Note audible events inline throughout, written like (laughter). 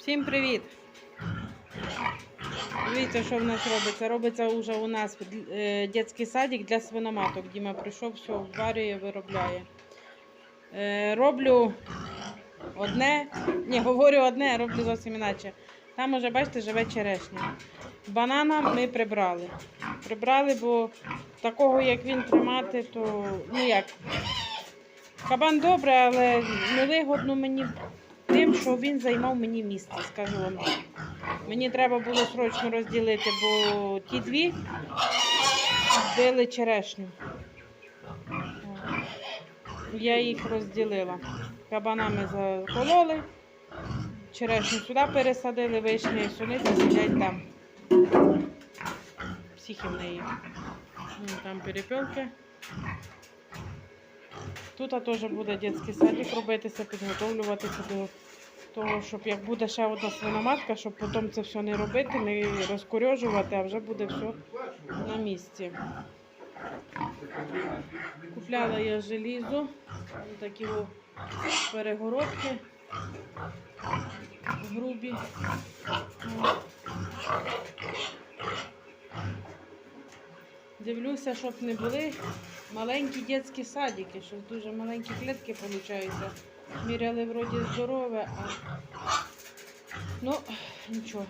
Всім привіт! Дивіться, що в нас робиться. Робиться вже у нас е, дитячий садик для свиноматок. Діма прийшов, все варює, виробляє. Е, роблю одне, ні, говорю одне, роблю зовсім іначе. Там уже, бачите, живе черешня. Банана ми прибрали. Прибрали, бо такого, як він тримати, то ну як. Кабан добре, але невигодно мені тим, що він займав мені місце, скажу вам. Мені треба було срочно розділити, бо ті дві били черешню. Я їх розділила. Кабанами закололи, черешню сюди пересадили, вишні і суниці сидять там. Психи в неї. Там перепілки. Тут теж буде дитячий садик робитися, підготовлюватися до того, щоб як буде ще одна свиноматка, щоб потім це все не робити, не розкорьожувати, а вже буде все на місці. Купляла я желізо, такі перегородки грубі. Дивлюся, щоб не були маленькі дитячі садики, що дуже маленькі клітки виходить. Міряли вроді здорове, а ну нічого.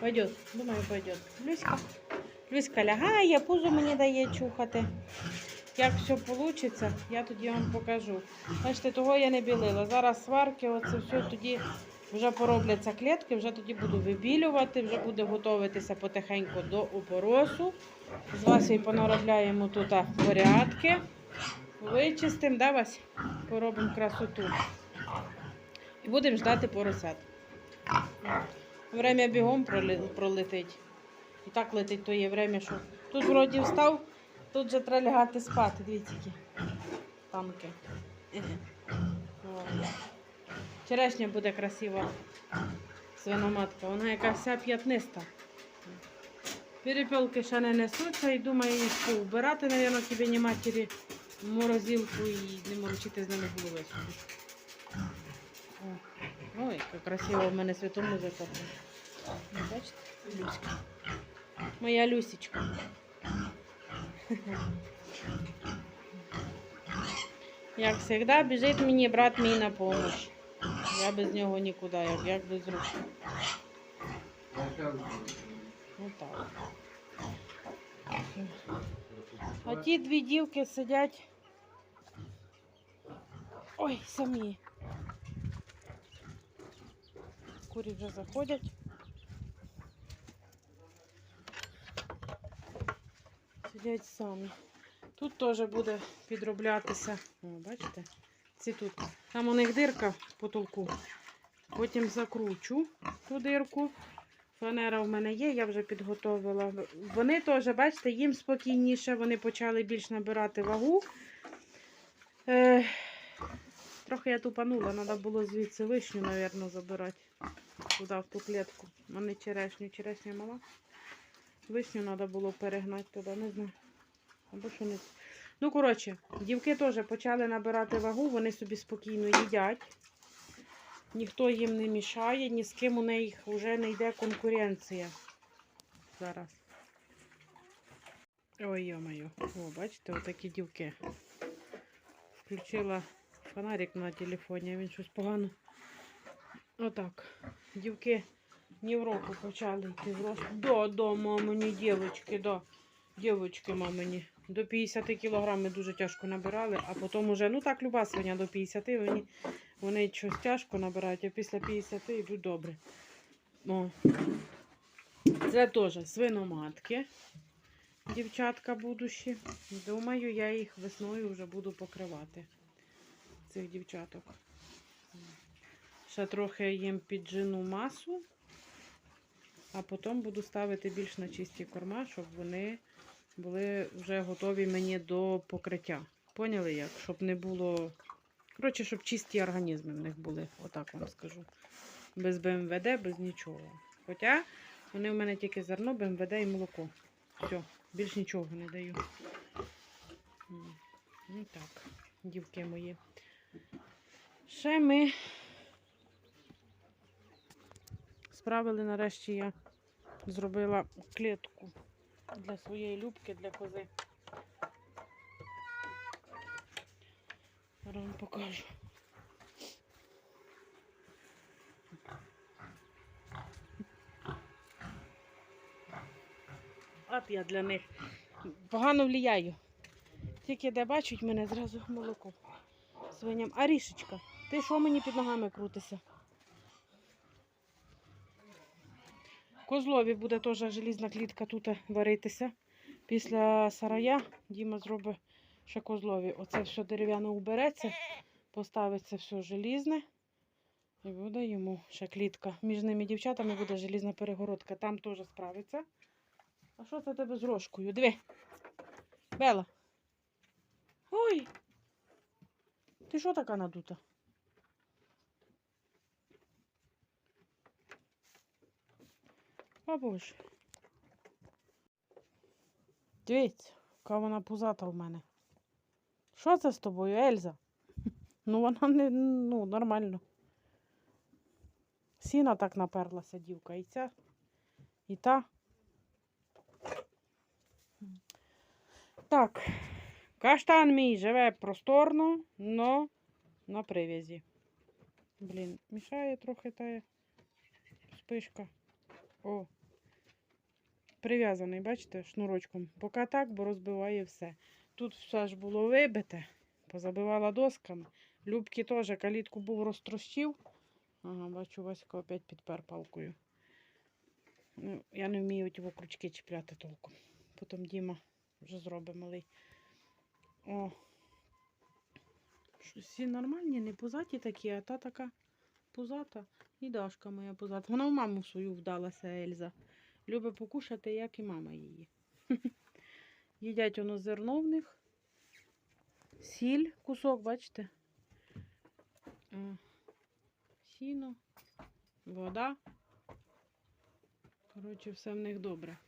Пойдет, думаю, пойдет. Люська. Люська лягає, пузо мені дає чухати. Як все вийде, я тоді вам покажу. Бачите, того я не білила. Зараз сварки, оце все тоді вже поробляться клітки, вже тоді буду вибілювати, вже буде готуватися потихеньку до опоросу. З вас і понаробляємо тут порядки. Вичистимо, да, Вась? Поробимо красоту. І будемо ждати поросят. Время бігом пролетить. І так летить то є время, що тут вроді встав, тут вже треба лягати спати. Дивіться, які танки. Черешня буде красива свиноматка. Вона якась вся п'ятниста. Перепілки ще не несуться і думаю, їх поубирати, мабуть, тобі не матері морозилку і не морочити з ними голови. Ой, яка красива в мене святомузика. Ну, Бачите? Люська. Моя Люсічка. Як завжди, біжить мені брат мій на допомогу. Я без нього нікуди, як, як без рук. Отак. А ті дві дівки сидять. Ой, самі. Курі вже заходять. Сидять самі. Тут теж буде підроблятися. О, бачите? Ці тут. Там у них дирка в потолку. Потім закручу ту дирку. Фанера в мене є, я вже підготовила. Вони теж, бачите, їм спокійніше, вони почали більш набирати вагу. Е, трохи я тупанула, треба було звідси вишню, мабуть, забирати. Туди, в ту клітку. Не черешню. Черешня мала. Вишню треба було перегнати туди, не знаю. Або що не. Ну, коротше, дівки теж почали набирати вагу, вони собі спокійно їдять. Ніхто їм не мішає, ні з ким у них вже не йде конкуренція. Зараз. Ой, йо-моє. О, бачите, отакі дівки. Включила фонарик на телефоні, він щось погано. Отак. Дівки ні в року почали йти в рост. Да, да, мамині, дівчатки, да. Дівчатки, мамині. До 50 кілограмів дуже тяжко набирали, а потім уже, ну так, люба свиня до 50, вони, вони щось тяжко набирають, а після 50 йдуть добре. О. Це теж свиноматки. Дівчатка будущі. Думаю, я їх весною вже буду покривати. Цих дівчаток. Ще трохи їм піджину масу, а потім буду ставити більш на чисті корма, щоб вони були вже готові мені до покриття. Поняли як? Щоб не було. Коротше, щоб чисті організми в них були, отак вам скажу. Без БМВД, без нічого. Хоча вони в мене тільки зерно, БМВД і молоко. Все, більш нічого не даю. М, Ну так, дівки мої. Ще ми справили. Нарешті я зробила клітку для своєї любки, для кози. Зараз вам покажу. От я для них погано влияю. Тільки де бачать мене, зразу молоко свиням. А рішечка, ти що мені під ногами крутися? Козлові буде теж желізна клітка тут варитися. Після сарая Діма зробить ще козлові. Оце все дерев'яне убереться, поставиться все желізне. І буде йому ще клітка. Між ними дівчатами буде желізна перегородка. Там теж справиться. А що це тебе з рожкою? Диви. Бела. Ой. Ти що така надута? О. Дивіться, яка вона пузата в мене. Що це з тобою, Ельза? (laughs) Ну, вона не ну, нормально. Сіна так наперлася дівка. І ця, і та. Так, каштан мій живе просторно, но на прив'язі. Блін, мішає трохи та спишка. О. Прив'язаний, бачите, шнурочком. Поки так, бо розбиває все. Тут все ж було вибите, позабивала досками. Любки теж калітку був розтрощив. Ага, бачу, Васька опять підпер палкою. Ну, я не вмію ті крючки чіпляти толком. Потім Діма вже зробить малий. О. Всі нормальні, не пузаті такі, а та така пузата. І Дашка моя пузата. Вона в маму свою вдалася, Ельза. Любить покушати, як і мама її. (laughs) Їдять воно зерно в них. Сіль, кусок, бачите? Сіно, вода. Коротше, все в них добре.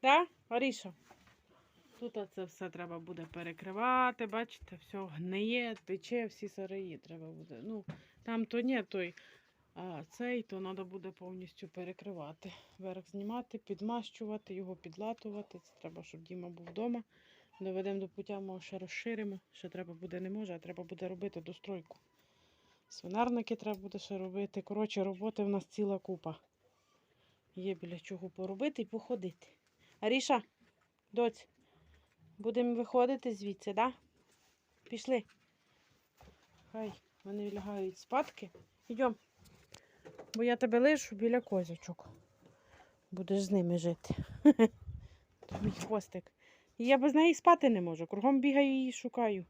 Так, Аріша? Тут це все треба буде перекривати, бачите, все гниє, тече, всі сараї треба буде. Ну, там то ні, той, а цей, то треба буде повністю перекривати. Верх знімати, підмащувати, його підлатувати. Це треба, щоб Діма був вдома. Доведемо до пуття, може ще розширимо. Ще треба буде, не може, а треба буде робити достройку. Свинарники треба буде ще робити. Коротше, роботи в нас ціла купа. Є біля чого поробити і походити. Аріша, доць, будемо виходити звідси, да? Пішли. Хай вони лягають спадки. Йдемо. Бо я тебе лишу біля козячок. Будеш з ними жити. (laughs) То мій хвостик. І я без неї спати не можу. Кругом бігаю її шукаю.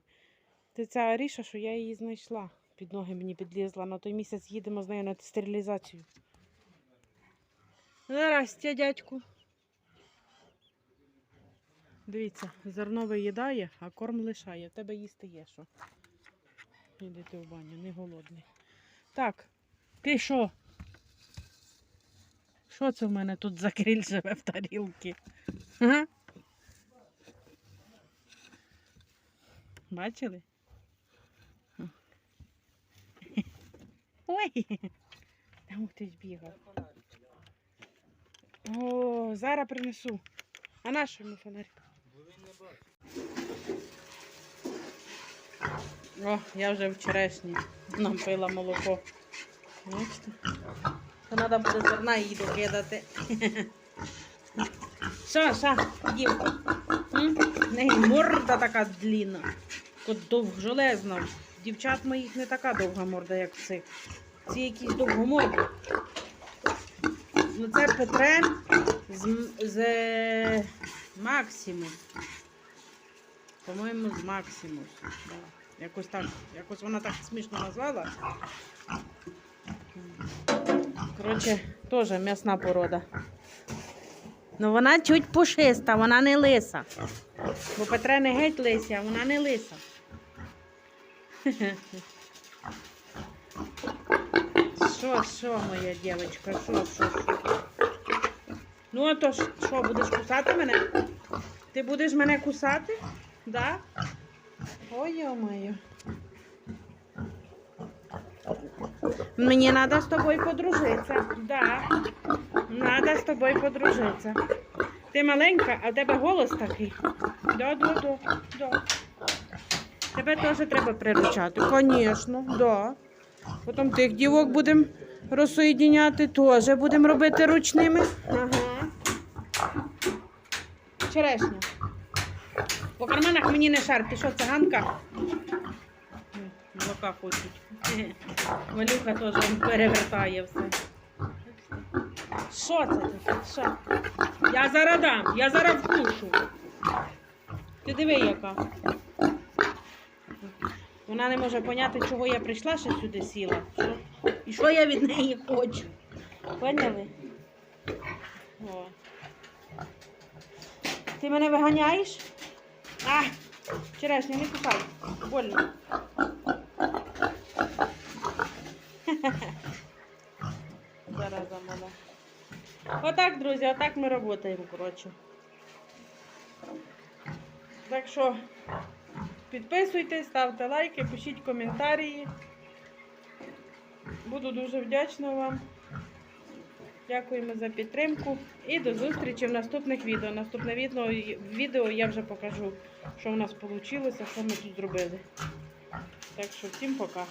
Це ця Аріша, що я її знайшла. Під ноги мені підлізла. На той місяць їдемо з нею на стерилізацію. Здрасте, дядьку. Дивіться, зерно виїдає, а корм лишає. В тебе їсти є що. Іди ти в баню, не голодний. Так, ти що? Що це в мене тут за кріль живе в тарілці? Ага. Бачили? Ой! Там хтось бігав. О, зараз принесу. А на що йому фонарик? О, я вже вчорашній нам пила молоко. Бачите? То треба буде зерна її докидати. Що, що, дівка? Неї морда така длінна. Довжелезна. Дівчат моїх не така довга морда, як цих. Ці якісь довгоморді. Ну це Петрен з, з Максимум. По-моєму, з Максимус. Якось так, якось вона так смішно назвала. Коротше, теж м'ясна порода. Ну вона чуть пушиста, вона не лиса. Бо Петре не геть лися, а вона не лиса. Що, що, моя дівчинка, що, що, що? Ну, а то що, будеш кусати мене? Ти будеш мене кусати? Да? Ой, моє. Мені треба з тобою подружитися. Да. Надо з тобою подружитися. Ти маленька, а в тебе голос такий. Да, да, да, да. Тебе теж треба приручати. Звісно, да. Потім тих дівок будемо розсоєдіняти, теж будемо робити ручними. Ага. Черешня. По карманах мені не шарпи, що, циганка? Молока хочуть. Валюха теж перевертає все. Що це таке? Що? Я зараз дам, я зараз вкушу. Ти диви, яка. Вона не може поняти, чого я прийшла ще сюди сіла. Що? І що я від неї хочу. Поняли? О. Ти мене виганяєш? А! Черешня, не кусай. Больно. Зараза мала. Отак, друзі, отак ми працюємо, коротше. Так що підписуйтесь, ставте лайки, пишіть коментарі. Буду дуже вдячна вам. Дякуємо за підтримку. І до зустрічі в наступних відео. Наступне відео, я вже покажу, що в нас вийшло, що ми тут зробили. Так що всім пока.